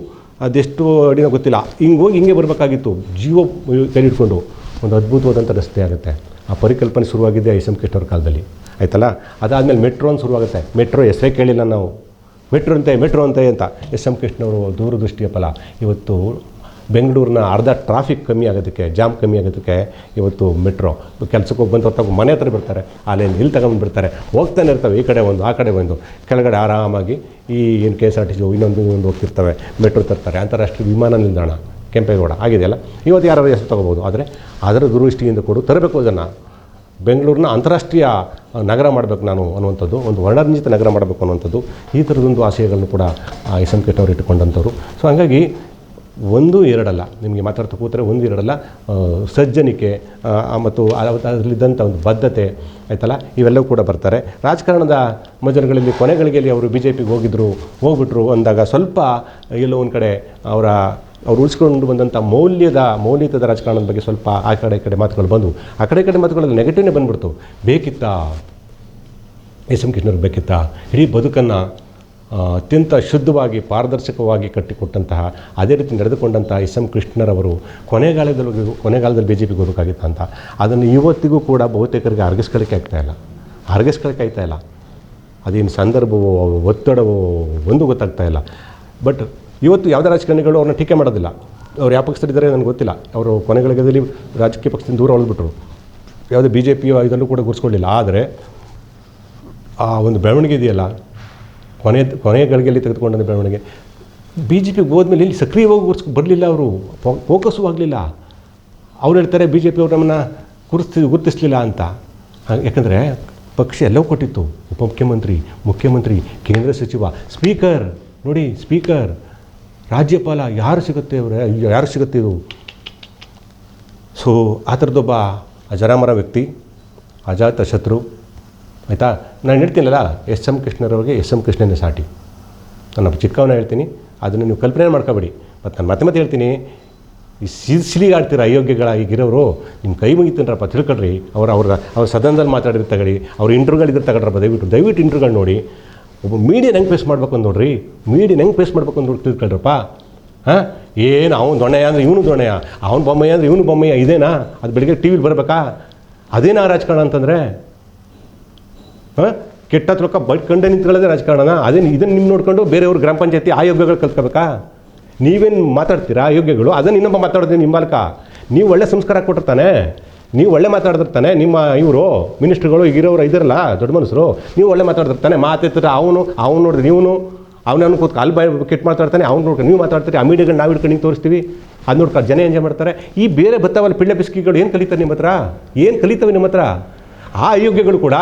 ಅದೆಷ್ಟು ಅಡಿನೋ ಗೊತ್ತಿಲ್ಲ. ಹಿಂಗೆ ಹೋಗಿ ಹಿಂಗೆ ಬರಬೇಕಾಗಿತ್ತು. ಜೀವ ಕೈ ಹಿಡ್ಕೊಂಡು. ಒಂದು ಅದ್ಭುತವಾದಂಥ ರಸ್ತೆ ಆಗುತ್ತೆ. ಆ ಪರಿಕಲ್ಪನೆ ಶುರುವಾಗಿದೆ ಐ ಕಾಲದಲ್ಲಿ. ಆಯ್ತಲ್ಲ? ಅದಾದಮೇಲೆ ಮೆಟ್ರೋ ಅಂತ ಶುರುವಾಗುತ್ತೆ. ಮೆಟ್ರೋ ಹೆಸರೇ ಕೇಳಿಲ್ಲ ನಾವು. ಮೆಟ್ರೋ ಅಂತೆ ಮೆಟ್ರೋ ಅಂತೆ ಅಂತ. ಎಸ್ ಎಂ ಕೃಷ್ಣವರು ದೂರದೃಷ್ಟಿಯ ಫಲ ಇವತ್ತು ಬೆಂಗಳೂರಿನ ಅರ್ಧ ಟ್ರಾಫಿಕ್ ಕಮ್ಮಿ ಆಗೋದಕ್ಕೆ ಜಾಮ್ ಕಮ್ಮಿ ಆಗೋದಕ್ಕೆ ಇವತ್ತು ಮೆಟ್ರೋ. ಕೆಲಸಕ್ಕೆ ಹೋಗಿ ಬಂದು ಹೊತ್ತಾಗ ಮನೆ ಹತ್ರ ಬರ್ತಾರೆ ಅಲ್ಲೇನು ಇಲ್ಲಿ ತಗೊಂಡು ಬಿಡ್ತಾರೆ. ಹೋಗ್ತಾನೆ ಇರ್ತವೆ. ಈ ಕಡೆ ಒಂದು, ಆ ಕಡೆ ಒಂದು. ಕೆಳಗಡೆ ಆರಾಮಾಗಿ ಈ ಏನು K S R T C ಇನ್ನೊಂದು ಇನ್ನೊಂದು ಹೋಗ್ತಿರ್ತವೆ. ಮೆಟ್ರೋ ತರ್ತಾರೆ. ಅಂತಾರಾಷ್ಟ್ರೀಯ ವಿಮಾನ ನಿಲ್ದಾಣ, ಕೆಂಪೇಗೌಡ. ಆಗಿದೆಯಲ್ಲ ಇವತ್ತು ಯಾರು ಹೆಸರು ತಗೋಬೋದು. ಆದರೆ ಅದರ ದೃಷ್ಟಿಯಿಂದ ಕೊಡು ತರಬೇಕು ಅದನ್ನು ಬೆಂಗಳೂರನ್ನ ಅಂತಾರಾಷ್ಟ್ರೀಯ ನಗರ ಮಾಡಬೇಕು ನಾನು ಅನ್ನುವಂಥದ್ದು, ಒಂದು ವರ್ಣರಂಜಿತ ನಗರ ಮಾಡಬೇಕು ಅನ್ನುವಂಥದ್ದು, ಈ ಥರದೊಂದು ಆಶಯಗಳನ್ನು ಕೂಡ ಎಸ್ ಎಂ ಕೆಟ್ಟವ್ರು ಇಟ್ಟುಕೊಂಡಂಥವ್ರು. ಸೊ ಹಾಗಾಗಿ ಒಂದು ಎರಡಲ್ಲ, ನಿಮಗೆ ಮಾತಾಡ್ತಾ ಕೂತರೆ ಒಂದು ಎರಡಲ್ಲ ಸಜ್ಜನಿಕೆ ಮತ್ತು ಅದ- ಅದರಲ್ಲಿದ್ದಂಥ ಒಂದು ಬದ್ಧತೆ, ಆಯ್ತಲ್ಲ, ಇವೆಲ್ಲವೂ ಕೂಡ ಬರ್ತಾರೆ. ರಾಜಕಾರಣದ ಮಜಲುಗಳಲ್ಲಿ ಕೊನೆಗಳಿಗೆಯಲ್ಲಿ ಅವರು ಬಿ ಜೆ ಪಿಗೆ ಹೋಗಿದ್ರು, ಹೋಗ್ಬಿಟ್ರು ಅಂದಾಗ ಸ್ವಲ್ಪ ಎಲ್ಲೋ ಒಂದು ಕಡೆ ಅವರ ಅವ್ರು ಉಳಿಸ್ಕೊಂಡು ಬಂದಂಥ ಮೌಲ್ಯದ ಮೌಲ್ಯದ ರಾಜಕಾರಣದ ಬಗ್ಗೆ ಸ್ವಲ್ಪ ಆ ಕಡೆ ಈ ಕಡೆ ಮಾತುಗಳು ಬಂದವು. ಆ ಕಡೆ ಈ ಕಡೆ ಮಾತುಗಳಲ್ಲಿ ನೆಗೆಟಿವ್ನೇ ಬಂದ್ಬಿಡ್ತು. ಬೇಕಿತ್ತ? ಎಸ್ ಎಂ ಕೃಷ್ಣರು ಬೇಕಿತ್ತ? ಇಡೀ ಬದುಕನ್ನು ಅತ್ಯಂತ ಶುದ್ಧವಾಗಿ, ಪಾರದರ್ಶಕವಾಗಿ ಕಟ್ಟಿಕೊಟ್ಟಂತಹ, ಅದೇ ರೀತಿ ನಡೆದುಕೊಂಡಂತಹ ಎಸ್ ಎಂ ಕೃಷ್ಣರವರು ಕೊನೆಗಾಲದಲ್ಲಿ ಕೊನೆಗಾಲದಲ್ಲಿ ಬಿ ಜೆ ಪಿಗೆ ಹೋಗಬೇಕಾಗಿತ್ತ ಅಂತ ಅದನ್ನು ಇವತ್ತಿಗೂ ಕೂಡ ಬಹುತೇಕರಿಗೆ ಅರ್ಗಿಸ್ಕೊಳಕ್ಕೆ ಆಗ್ತಾಯಿಲ್ಲ ಇಲ್ಲ. ಆಗ್ತಾಯಿಲ್ಲ ಅದೇನು ಸಂದರ್ಭವೋ, ಒತ್ತಡವೋ, ಒಂದು ಗೊತ್ತಾಗ್ತಾ ಇಲ್ಲ. ಬಟ್ ಇವತ್ತು ಯಾವುದೇ ರಾಜಕಾರಣಿಗಳು ಅವ್ರನ್ನ ಟೀಕೆ ಮಾಡೋದಿಲ್ಲ. ಅವ್ರು ಯಾವ ಪಕ್ಷದಲ್ಲಿದ್ದಾರೆ ನನಗೆ ಗೊತ್ತಿಲ್ಲ. ಅವರು ಕೊನೆಗಳಿಗೆದಲ್ಲಿ ರಾಜಕೀಯ ಪಕ್ಷದಿಂದ ದೂರ ಹೊಳ್ಬಿಟ್ರು ಯಾವುದೇ ಬಿ ಜೆ ಪಿಯೋ ಇದನ್ನು ಕೂಡ ಗುರ್ಸ್ಕೊಳ್ಳಿಲ್ಲ ಆದರೆ ಆ ಒಂದು ಬೆಳವಣಿಗೆ ಇದೆಯಲ್ಲ, ಕೊನೆ ಕೊನೆಯ ಗಳಿಗೆಯಲ್ಲಿ ತೆಗೆದುಕೊಂಡ ಬೆಳವಣಿಗೆ. ಬಿ ಜೆ ಪಿಗೆ ಹೋದ್ಮೇಲೆ ಇಲ್ಲಿ ಸಕ್ರಿಯವಾಗಿ ಗುರ್ಸ್ ಬರಲಿಲ್ಲ ಅವರು. ಫೋಕಸ್ಸು ಆಗಲಿಲ್ಲ. ಅವ್ರು ಹೇಳ್ತಾರೆ ಬಿ ಜೆ ಪಿ ಅವ್ರು ನಮ್ಮನ್ನು ಗುರುತಿಸ್, ಗುರುತಿಸಲಿಲ್ಲ ಅಂತ. ಯಾಕಂದರೆ ಪಕ್ಷ ಎಲ್ಲವೂ ಕೊಟ್ಟಿತ್ತು. ಉಪಮುಖ್ಯಮಂತ್ರಿ, ಮುಖ್ಯಮಂತ್ರಿ, ಕೇಂದ್ರ ಸಚಿವ, ಸ್ಪೀಕರ್. ನೋಡಿ, ಸ್ಪೀಕರ್. ರಾಜ್ಯಪಾಲ ಯಾರು ಸಿಗುತ್ತೆ ಅವರೇ? ಯಾರು ಸಿಗುತ್ತೆ ಇದು? ಸೊ, ಆ ಥರದೊಬ್ಬ ಅಜರಾಮರ ವ್ಯಕ್ತಿ, ಅಜಾತ ಶತ್ರು, ಆಯಿತಾ? ನಾನು ಹೇಳ್ತೀನಲ್ಲ, ಎಸ್ ಎಂ ಕೃಷ್ಣರವ್ರಿಗೆ ಎಸ್ ಎಂ ಕೃಷ್ಣನೇ ಸಾಟಿ. ನಾನು ಚಿಕ್ಕವನ ಹೇಳ್ತೀನಿ, ಅದನ್ನು ನೀವು ಕಲ್ಪನೆ ಮಾಡ್ಕೋಬೇಡಿ. ಮತ್ತು ನಾನು ಮತ್ತೆ ಮತ್ತೆ ಹೇಳ್ತೀನಿ, ಈ ಸಿಲಿಗಾಡ್ತೀರ ಅಯೋಗ್ಯಗಳ ಈಗಿರೋರು ನಿಮ್ಮ ಕೈ ಮುಗಿತೀನರಪ್ಪ ತಿಳ್ಕೊಳ್ರಿ. ಅವ್ರು, ಅವ್ರ ಅವ್ರ ಸದನದಲ್ಲಿ ಮಾತಾಡಿದ್ರೆ ತಗೊಳ್ಳಿ, ಅವ್ರ ಇಂಟ್ರ್ಯೂಗಳಿದ್ರೆ ತಗೊಳ್ರಪ್ಪ ದಯವಿಟ್ಟು ದಯವಿಟ್ಟು ಇಂಟ್ರ್ಯೂಗಳು ನೋಡಿ. ಒಬ್ಬ ಮೀಡಿಯನ್ ಹೆಂಗೆ ಫೇಸ್ ಮಾಡ್ಬೇಕು ಅಂತ ನೋಡ್ರಿ. ಮೀಡಿಯನ್ ಹೆಂಗೆ ಫೇಸ್ ಮಾಡ್ಬೇಕು ಅಂತ ನೋಡಿ ತಿಳ್ಕೊಳ್ರಪ್ಪ ಹಾಂ? ಏನು, ಅವ್ನು ದೊಣೆಯ ಅಂದರೆ ಇವನು ದೊಣೆಯ ಅವ್ನು ಬೊಮ್ಮಯ್ಯ ಅಂದರೆ ಇವನು ಬೊಮ್ಮಯ್ಯ ಇದೇನಾ? ಅದು ಬೆಳಿಗ್ಗೆ ಟಿ ವಿಲಿ ಬರಬೇಕಾ? ಅದೇನಾ ರಾಜಕಾರಣ ಅಂತಂದರೆ? ಹಾಂ? ಕೆಟ್ಟ ರೊಕ್ಕ ಬಡ್ಕೊಂಡೆ ನಿಂತ್ಕೊಳ್ಳೋದೇ ರಾಜಕಾರಣನ? ಅದೇನು ಇದನ್ನು ನಿಮ್ಮ ನೋಡ್ಕೊಂಡು ಬೇರೆಯವ್ರು ಗ್ರಾಮ ಪಂಚಾಯತಿ ಆಯೋಗ್ಯಗಳು ಕಲ್ತ್ಕೋಬೇಕಾ? ನೀವೇನು ಮಾತಾಡ್ತೀರಾ ಆಯೋಗ್ಯಗಳು? ಅದನ್ನು ಇನ್ನೊಬ್ಬ ಮಾತಾಡೋದು ನಿಮ್ಮ ಬಾಲಕ ನೀವು ಒಳ್ಳೆ ಸಂಸ್ಕಾರ ಕೊಟ್ಟಿರ್ತಾನೆ ನೀವು ಒಳ್ಳೆ ಮಾತಾಡ್ತಿರ್ತಾನೆ, ನಿಮ್ಮ ಇವರು ಮಿನಿಸ್ಟ್ರುಗಳು ಈಗಿರೋರು ಇದಿರಲ್ಲ, ದೊಡ್ಡ ಮನುಷ್ಯರು ನೀವು ಒಳ್ಳೆ ಮಾತಾಡ್ತಿರ್ತಾನೆ ಮಾತಾಡ್ತಾರೆ ಅವನು, ಅವ್ನು ನೋಡಿದ್ರೆ ನೀವು ಅವನನ್ನು ಕೂತ್ಕೊ, ಅಲ್ಲಿ ಬಾಯಿ ಕೆಟ್ಟು ಮಾತಾಡ್ತಾನೆ, ಅವ್ನು ನೋಡ್ಕೊಂಡು ನೀವು ಮಾತಾಡ್ತೀರಿ, ಆ ಮೀಡಿಯಾಗಳು ನಾವು ಹಿಡ್ಕೊಂಡು ತೋರಿಸ್ತೀವಿ, ಅದು ನೋಡ್ಕೊಂಡು ಜನ ಎಂಜಾಯ್ ಮಾಡ್ತಾರೆ. ಈ ಬೇರೆ ಬತ್ತವಲ್ಲಿ ಪಿಳ್ಳೆ ಬಿಸ್ಕಿಗಳು ಏನು ಕಲಿತಾರೆ ನಿಮ್ಮ ಹತ್ರ? ಏನು ಕಲಿತವೆ ನಿಮ್ಮ ಹತ್ರ? ಆ ಅಯೋಗ್ಯಗಳು ಕೂಡ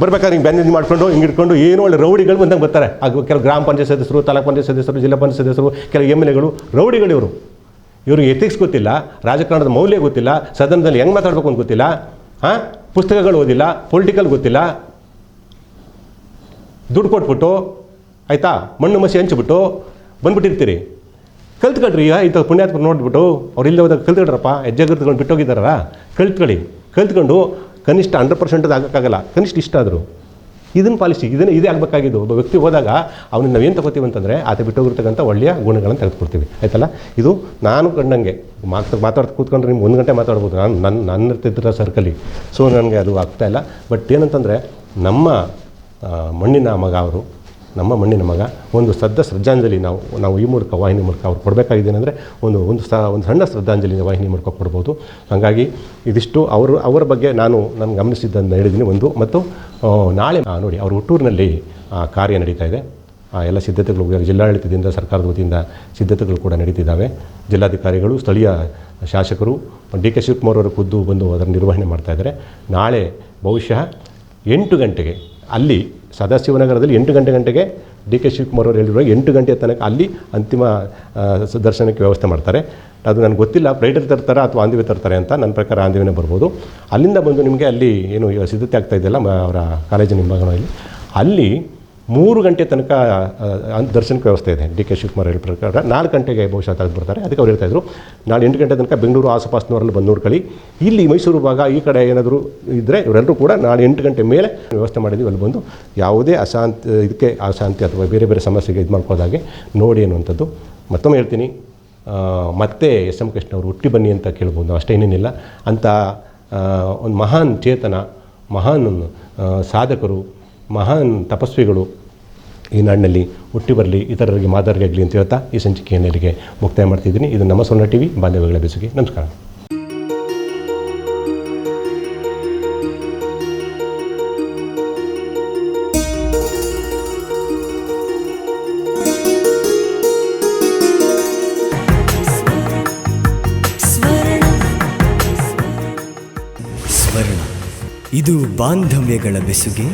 ಬರ್ಬೇಕಾದ್ರೆ ಹಿಂಗೆ ಬ್ಯಾನೇಜ್ ಮಾಡ್ಕೊಂಡು, ಹಿಂಗೆ ಇಟ್ಕೊಂಡು ಏನು ಒಳ್ಳೆ ರೌಡಿಗಳು ಬಂದಂಗೆ ಬರ್ತಾರೆ. ಅದು ಕೆಲವು ಗ್ರಾಮ ಪಂಚಾಯತ್ ಸದಸ್ಯರು, ತಾಲೂಕು ಪಂಚಾಯತ್ ಸದಸ್ಯರು, ಜಿಲ್ಲಾ ಪಂಚಾಯತ್ ಸದಸ್ಯರು, ಕೆಲವು ಎಂ ಎಲ್ ಎಗಳು, ರೌಡಿಗಳು ಇವರು. ಇವ್ರಿಗೆ ಎಥಿಕ್ಸ್ ಗೊತ್ತಿಲ್ಲ, ರಾಜಕಾರಣದ ಮೌಲ್ಯ ಗೊತ್ತಿಲ್ಲ, ಸದನದಲ್ಲಿ ಹೆಂಗೆ ಮಾತಾಡ್ಬೇಕು ಅಂತ ಗೊತ್ತಿಲ್ಲ ಹಾಂ ಪುಸ್ತಕಗಳು ಓದಿಲ್ಲ ಪೊಲಿಟಿಕಲ್ ಗೊತ್ತಿಲ್ಲ. ದುಡ್ಡು ಕೊಟ್ಬಿಟ್ಟು, ಆಯಿತಾ, ಮಣ್ಣು ಮಸಿ ಹಂಚಿಬಿಟ್ಟು ಬಂದ್ಬಿಟ್ಟಿರ್ತೀರಿ. ಕಲ್ತ್ಕೊಳ್ರಿ ಇಂಥ ಪುಣ್ಯಾತ್ಮ ನೋಡ್ಬಿಟ್ಟು, ಅವ್ರು ಇಲ್ಲಿ ಹೋದಾಗ ಕಲ್ತ್ಕೊಳ್ರಪ್ಪ ಹೆಜ್ಜೆ ಕಲ್ತ್ಕೊಂಡು ಬಿಟ್ಟೋಗಿದ್ದಾರ ಕಲ್ತ್ಕೊಳ್ಳಿ. ಕಲ್ತ್ಕೊಂಡು ಕನಿಷ್ಠ ಹಂಡ್ರೆಡ್ ಪರ್ಸೆಂಟ್ ಆಗೋಕ್ಕಾಗಲ್ಲ, ಕನಿಷ್ಠ ಇಷ್ಟ ಆದರು. ಇದನ್ನು ಪಾಲಿಸಿ, ಇದನ್ನು ಇದೇ ಆಗಬೇಕಾಗಿದ್ದು. ಒಬ್ಬ ವ್ಯಕ್ತಿ ಹೋದಾಗ ಅವನಿಗೆ ನಾವೇನು ತಗೋತೀವಿ ಅಂತಂದರೆ ಆತ ಬಿಟ್ಟೋಗಿರ್ತಕ್ಕಂಥ ಒಳ್ಳೆಯ ಗುಣಗಳನ್ನು ತೆಗೆದುಕೊಡ್ತೀವಿ. ಆಯ್ತಲ್ಲ? ಇದು ನಾನು ಕಂಡಂಗೆ, ಮಾತು, ಮಾತಾಡ್ತಾ ಕೂತ್ಕೊಂಡ್ರೆ ನಿಮ್ಗೆ ಒಂದು ಗಂಟೆ ಮಾತಾಡ್ಬೋದು. ನಾನು ನನ್ನ ನನ್ನ ಇರ್ತಿದ್ದ ಸರ್ಕಲಿ ಸೊ ನನಗೆ ಅದು ಆಗ್ತಾ ಇಲ್ಲ. ಬಟ್ ಏನಂತಂದರೆ ನಮ್ಮ ಮಣ್ಣಿನ ಮಗ ಅವರು ನಮ್ಮ ಮಣ್ಣಿನ ಮಗ, ಒಂದು ಸದ್ದ ಶ್ರದ್ಧಾಂಜಲಿ ನಾವು ನಾವು ಈ ಮೂಲಕ ವಾಹಿನಿ ಮೂಲಕ ಅವ್ರು ಕೊಡಬೇಕಾಗಿದೆ ಏನಂದರೆ ಒಂದು ಒಂದು ಸ, ಒಂದು ಸಣ್ಣ ಶ್ರದ್ಧಾಂಜಲಿ ವಾಹಿನಿ ಮೂಲಕ ಕೊಡ್ಬೋದು. ಹಾಗಾಗಿ ಇದಿಷ್ಟು ಅವರು, ಅವರ ಬಗ್ಗೆ ನಾನು ನಾನು ಗಮನಿಸಿದ್ದನ್ನು ಹೇಳಿದ್ದೀನಿ ಒಂದು. ಮತ್ತು ನಾಳೆ ನೋಡಿ, ಅವರು ಹುಟ್ಟೂರಿನಲ್ಲಿ ಕಾರ್ಯ ನಡೀತಾ ಇದೆ. ಆ, ಎಲ್ಲ ಸಿದ್ಧತೆಗಳು ಜಿಲ್ಲಾಡಳಿತದಿಂದ, ಸರ್ಕಾರದ ವತಿಯಿಂದ ಸಿದ್ಧತೆಗಳು ಕೂಡ ನಡೀತಿದ್ದಾವೆ. ಜಿಲ್ಲಾಧಿಕಾರಿಗಳು, ಸ್ಥಳೀಯ ಶಾಸಕರು, ಡಿ ಕೆ ಶಿವಕುಮಾರ್ ಅವರು ಖುದ್ದು ಬಂದು ಅದರ ನಿರ್ವಹಣೆ ಮಾಡ್ತಾ ಇದ್ದಾರೆ. ನಾಳೆ ಬಹುಶಃ ಎಂಟು ಗಂಟೆಗೆ ಅಲ್ಲಿ ಸದಾಶಿವನಗರದಲ್ಲಿ ಎಂಟು ಗಂಟೆ ಗಂಟೆಗೆ ಡಿ ಕೆ ಶಿವಕುಮಾರ್ ಅವರು ಹೇಳಿರುವ ಎಂಟು ಗಂಟೆ ತನಕ ಅಲ್ಲಿ ಅಂತಿಮ ದರ್ಶನಕ್ಕೆ ವ್ಯವಸ್ಥೆ ಮಾಡ್ತಾರೆ. ಅದು ನನಗೆ ಗೊತ್ತಿಲ್ಲ ಫ್ಲೈಟಲ್ಲಿ ತರ್ತಾರೆ ಅಥವಾ ಆಂದಿವೆ ತರ್ತಾರೆ ಅಂತ ನನ್ನ ಪ್ರಕಾರ ಆಂದಿವೆನೇ ಬರ್ಬೋದು. ಅಲ್ಲಿಂದ ಬಂದು ನಿಮಗೆ ಅಲ್ಲಿ ಏನು ಸಿದ್ಧತೆ ಆಗ್ತಾ ಇದೆಯಲ್ಲ ಅವರ ಕಾಲೇಜಿನ ಹಿಂಭಾಗದಲ್ಲಿ. ಅಲ್ಲಿ ಮೂರು ಗಂಟೆ ತನಕ ದರ್ಶನಕ್ಕೆ ವ್ಯವಸ್ಥೆ ಇದೆ. ಡಿ ಕೆ ಶಿವಕುಮಾರ್ ಹೇಳಿದ ಪ್ರಕಾರ ನಾಲ್ಕು ಗಂಟೆಗೆ ಬಹುಶಃ ತೆಗೆದು ಬರ್ತಾರೆ ಅದಕ್ಕೆ ಅವ್ರು ಹೇಳ್ತಾಯಿದ್ರು ನಾಳೆ ಎಂಟು ಗಂಟೆ ತನಕ ಬೆಂಗಳೂರು ಆಸುಪಾಸಿನವರಲ್ಲಿ ಬಂದು ನೋಡ್ಕೊಳ್ಳಿ. ಇಲ್ಲಿ ಮೈಸೂರು ಭಾಗ, ಈ ಕಡೆ ಏನಾದರೂ ಇದ್ದರೆ ಇವರೆಲ್ಲರೂ ಕೂಡ ನಾಳೆ ಎಂಟು ಗಂಟೆ ಮೇಲೆ ವ್ಯವಸ್ಥೆ ಮಾಡಿದ್ದೀವಿ. ಅಲ್ಲಿ ಬಂದು ಯಾವುದೇ ಅಶಾಂತಿ, ಇದಕ್ಕೆ ಅಶಾಂತಿ ಅಥವಾ ಬೇರೆ ಬೇರೆ ಸಮಸ್ಯೆಗೆ ಇದು ಮಾಡ್ಕೋದಾಗೆ ನೋಡಿ ಅನ್ನುವಂಥದ್ದು. ಮತ್ತೊಮ್ಮೆ ಹೇಳ್ತೀನಿ ಮತ್ತೆ ಎಸ್ ಎಂ ಕೃಷ್ಣ ಅವರು ಹುಟ್ಟಿ ಬನ್ನಿ ಅಂತ ಕೇಳ್ಬೋದು. ಅಷ್ಟೇನೇನಿಲ್ಲ ಅಷ್ಟೇ ಏನೇನಿಲ್ಲ ಅಂಥ ಒಂದು ಮಹಾನ್ ಚೇತನ, ಮಹಾನ್ ಸಾಧಕರು, ಮಹಾನ್ ತಪಸ್ವಿಗಳು ಈ ನಾಡಿನಲ್ಲಿ ಹುಟ್ಟಿ ಬರಲಿ, ಇತರರಿಗೆ ಮಾದರಿಯಾಗಲಿ ಅಂತ ಹೇಳ್ತಾ ಈ ಸಂಚಿಕೆಯನ್ನು ಇಲ್ಲಿಗೆ ಮುಕ್ತಾಯ ಮಾಡ್ತಿದ್ದೀನಿ. ಇದು ನಮ್ಮ ಸೊನ್ನ ಟಿ ವಿ ಬಾಂಧವ್ಯಗಳ ಬೆಸುಗೆ. ನಮಸ್ಕಾರ. ಇದು ಬಾಂಧವ್ಯಗಳ ಬೆಸುಗೆ.